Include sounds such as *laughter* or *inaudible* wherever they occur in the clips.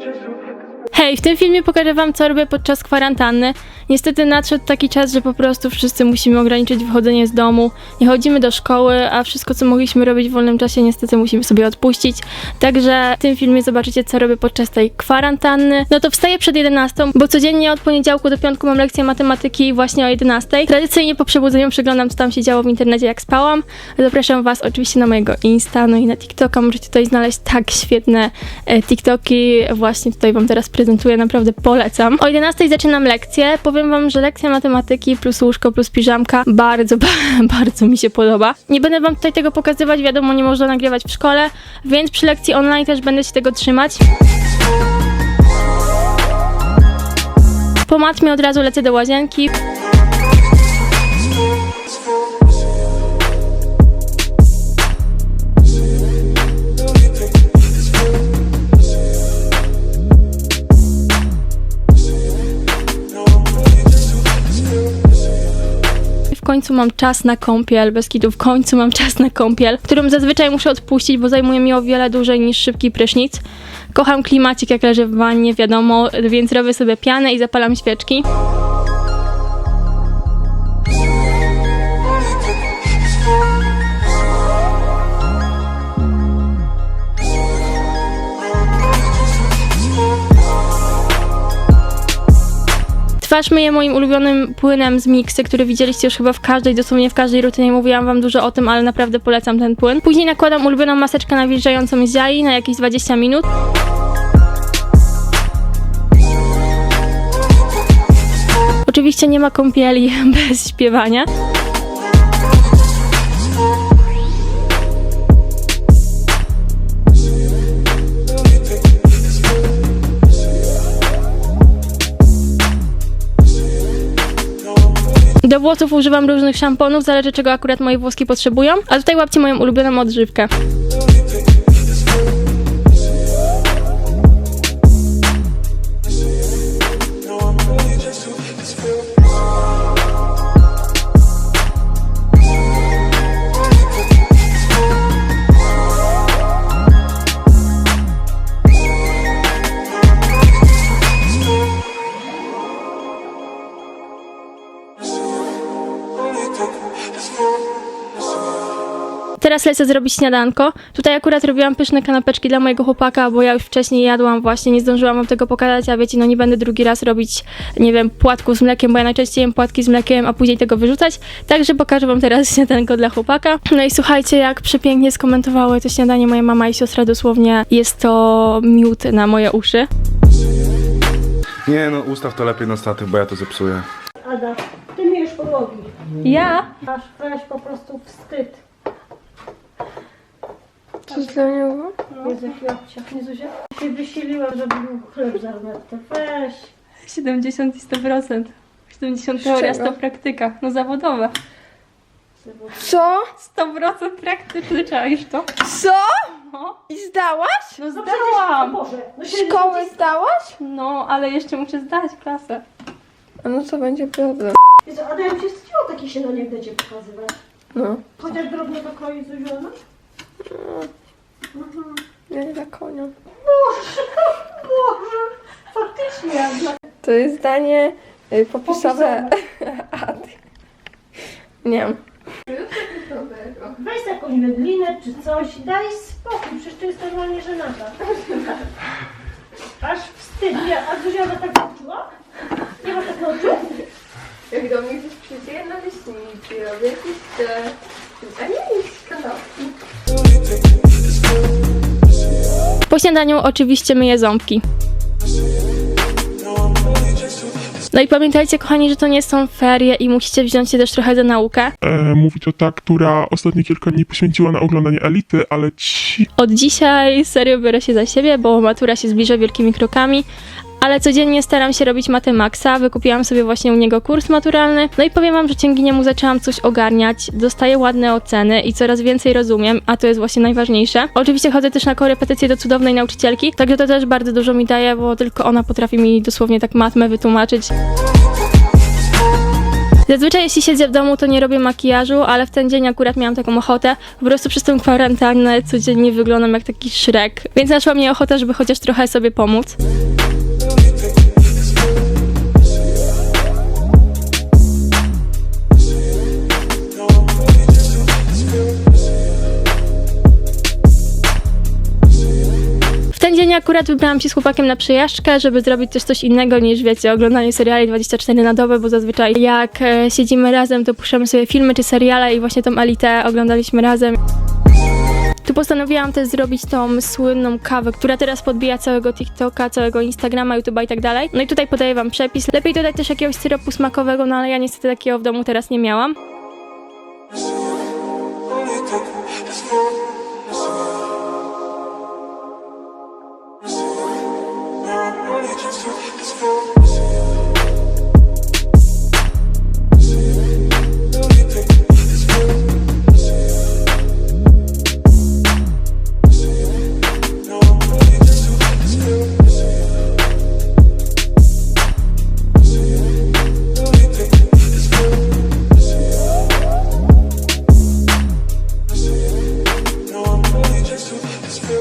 just so Hej, w tym filmie pokażę wam, co robię podczas kwarantanny. Niestety nadszedł taki czas, że po prostu wszyscy musimy ograniczyć wychodzenie z domu. Nie chodzimy do szkoły, a wszystko, co mogliśmy robić w wolnym czasie, niestety musimy sobie odpuścić. Także w tym filmie zobaczycie, co robię podczas tej kwarantanny. No to wstaję przed 11, bo codziennie od poniedziałku do piątku mam lekcję matematyki właśnie o 11. Tradycyjnie po przebudzeniu przeglądam, co tam się działo w internecie, jak spałam. Zapraszam was oczywiście na mojego Insta, no i na TikToka. Możecie tutaj znaleźć tak świetne e, TikToki. Właśnie tutaj wam teraz prezentuję, naprawdę polecam. O 11 zaczynam lekcję. Powiem wam, że lekcja matematyki plus łóżko plus piżamka bardzo, *laughs* bardzo mi się podoba. Nie będę wam tutaj tego pokazywać, wiadomo, nie można nagrywać w szkole, więc przy lekcji online też będę się tego trzymać. Po matmie od razu lecę do łazienki. Końcu mam czas na kąpiel, bez kitu, w końcu mam czas na kąpiel, którą zazwyczaj muszę odpuścić, bo zajmuje mi o wiele dłużej niż szybki prysznic. Kocham klimacik, jak leżę w wannie, wiadomo, więc robię sobie pianę i zapalam świeczki. Twarz myję moim ulubionym płynem z Mixy, który widzieliście już chyba w każdej, dosłownie w każdej rutynie. Mówiłam wam dużo o tym, ale naprawdę polecam ten płyn. Później nakładam ulubioną maseczkę nawilżającą z Jai na jakieś 20 minut. Oczywiście nie ma kąpieli *laughs* bez śpiewania. Włosów używam różnych szamponów, zależy czego akurat moje włoski potrzebują. A tutaj łapcie moją ulubioną odżywkę. Teraz lecę zrobić śniadanko. Tutaj akurat robiłam pyszne kanapeczki dla mojego chłopaka, bo ja już wcześniej jadłam właśnie, nie zdążyłam wam tego pokazać, a wiecie, no nie będę drugi raz robić, nie wiem, płatków z mlekiem, bo ja najczęściej jem płatki z mlekiem, a później tego wyrzucać. Także pokażę wam teraz *laughs* śniadanko dla chłopaka. No i słuchajcie, jak przepięknie skomentowały to śniadanie moja mama i siostra dosłownie. Jest to miód na moje uszy. Nie no, ustaw to lepiej na statyw, bo ja to zepsuję. Ada, ty myjesz podłogi. Ja? Masz weź po prostu wstyd. Co dla niego? Jezu, jaki obciach, nie Zuzia? Się wysiliłam, żeby był chleb zarnęty. Weź. 70 i 100%. 70 teoria, 100 praktyka. No zawodowe. Co? 100% praktyczny, czaisz to? Co? No, I zdałaś? no No przecież, o zdałam. Boże, no się Szkołę zdałaś? No, ale jeszcze muszę zdać klasę. A no to będzie problem. Jezu, Ada, ja bym się wstydziła takich się na nie będzie pokazywać. No. Chociaż drobne to kroi Nie za konia. Boże, *laughs* Boże, faktycznie. To jest zdanie y, popisowe Ady. *laughs* Nie wiem. Weź jakąś wędlinę czy coś, daj spokój, przecież to jest normalnie żenada. Aż wstyd, nie, a Zuzia ona tak wyczuła? Nie ma tak oczu? Jak do mnie ktoś przyjdzie na leśniki, robię jakieś te... A nie, jakieś kanapki. Po śniadaniu oczywiście myję ząbki. No i pamiętajcie, kochani, że to nie są ferie i musicie wziąć się też trochę za naukę. e, mówi to ta, która ostatnie kilka dni poświęciła na oglądanie elity, ale ci Od dzisiaj serio biorę się za siebie, bo matura się zbliża wielkimi krokami. Ale codziennie staram się robić matę Maxa, wykupiłam sobie właśnie u niego kurs maturalny. No i powiem wam, że dzięki niemu zaczęłam coś ogarniać, dostaję ładne oceny i coraz więcej rozumiem, a to jest właśnie najważniejsze. Oczywiście chodzę też na korepetycje do cudownej nauczycielki, także to też bardzo dużo mi daje, bo tylko ona potrafi mi dosłownie tak matmę wytłumaczyć. Zazwyczaj jeśli siedzę w domu, to nie robię makijażu, ale w ten dzień akurat miałam taką ochotę. Po prostu przez tę kwarantannę codziennie wyglądam jak taki szrek. Więc naszła mnie ochota, żeby chociaż trochę sobie pomóc. Akurat wybrałam się z chłopakiem na przejażdżkę, żeby zrobić też coś innego niż, wiecie, oglądanie seriali 24 na dobę, bo zazwyczaj jak e, siedzimy razem, to puszczamy sobie filmy czy seriale i właśnie tą Elitę oglądaliśmy razem. Tu postanowiłam też zrobić tą słynną kawę, która teraz podbija całego TikToka, całego Instagrama, YouTube'a i tak dalej. No i tutaj podaję wam przepis. Lepiej dodać też jakiegoś syropu smakowego, no ale ja niestety takiego w domu teraz nie miałam.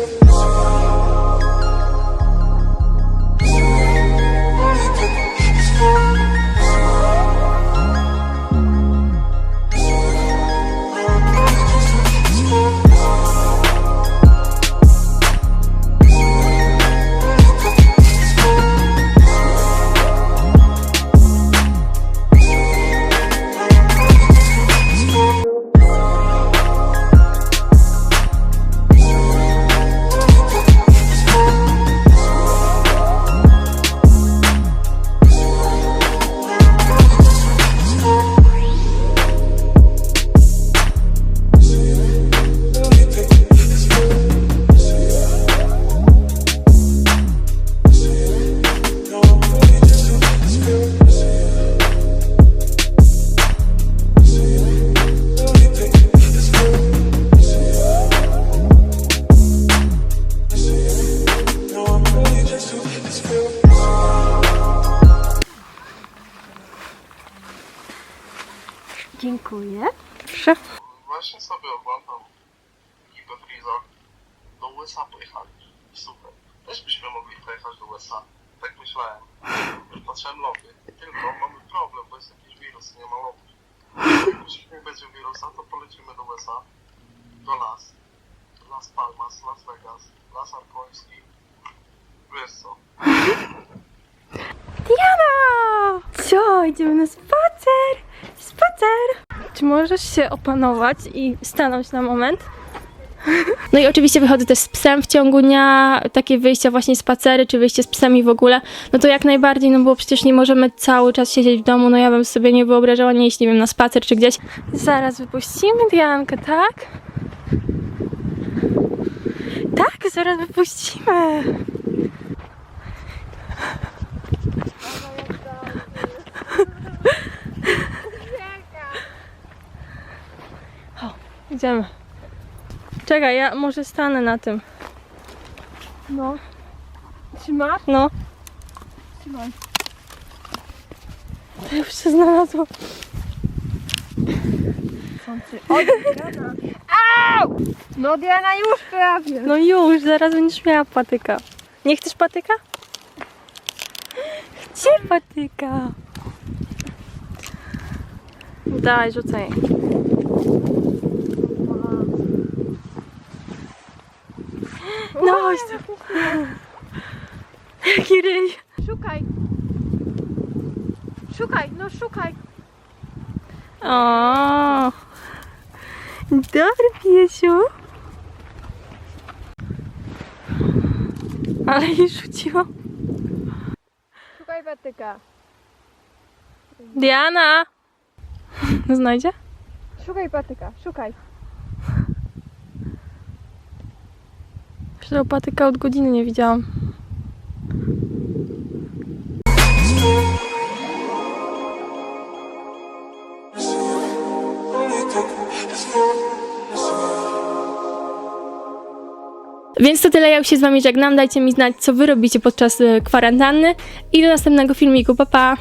It's pojechali. Super. Też byśmy mogli pojechać do USA. Tak myślałem. Patrzyłem lobby. Tylko mamy problem, bo jest jakiś wirus, nie ma lobby. Jeśli nie będzie wirusa, to polecimy do USA. Do Las. Las Palmas, Las Vegas, Las Arkoński. Wiesz co? Diana! Co? Idziemy na spacer! Spacer! Czy możesz się opanować i stanąć na moment? No i oczywiście wychodzę też z psem w ciągu dnia, takie wyjścia właśnie spacery, czy wyjście z psami w ogóle, no to jak najbardziej, no bo przecież nie możemy cały czas siedzieć w domu, no ja bym sobie nie wyobrażała nie iść, nie wiem, na spacer czy gdzieś. Zaraz wypuścimy Diankę, tak? Tak, zaraz wypuścimy. *laughs* Idziemy. Czekaj, ja może stanę na tym. No. Trzymasz? No. Trzymaj. To już się znalazło. No Diana już prawie. No już, zaraz będziesz miała patyka. Nie chcesz patyka? Chcę patyka. Daj, rzucaj. No, chodź tu. *laughs* Jaki ryj. Szukaj. Szukaj, no szukaj. O. Dobry piesiu. Ale jej rzuciło. Szukaj patyka. Diana! *laughs* Znajdzie? Szukaj patyka, szukaj. Przecież patyka od godziny nie widziałam. Więc to tyle, ja już się z wami żegnam. Dajcie mi znać, co wy robicie podczas e, kwarantanny. I do następnego filmiku. Pa, pa!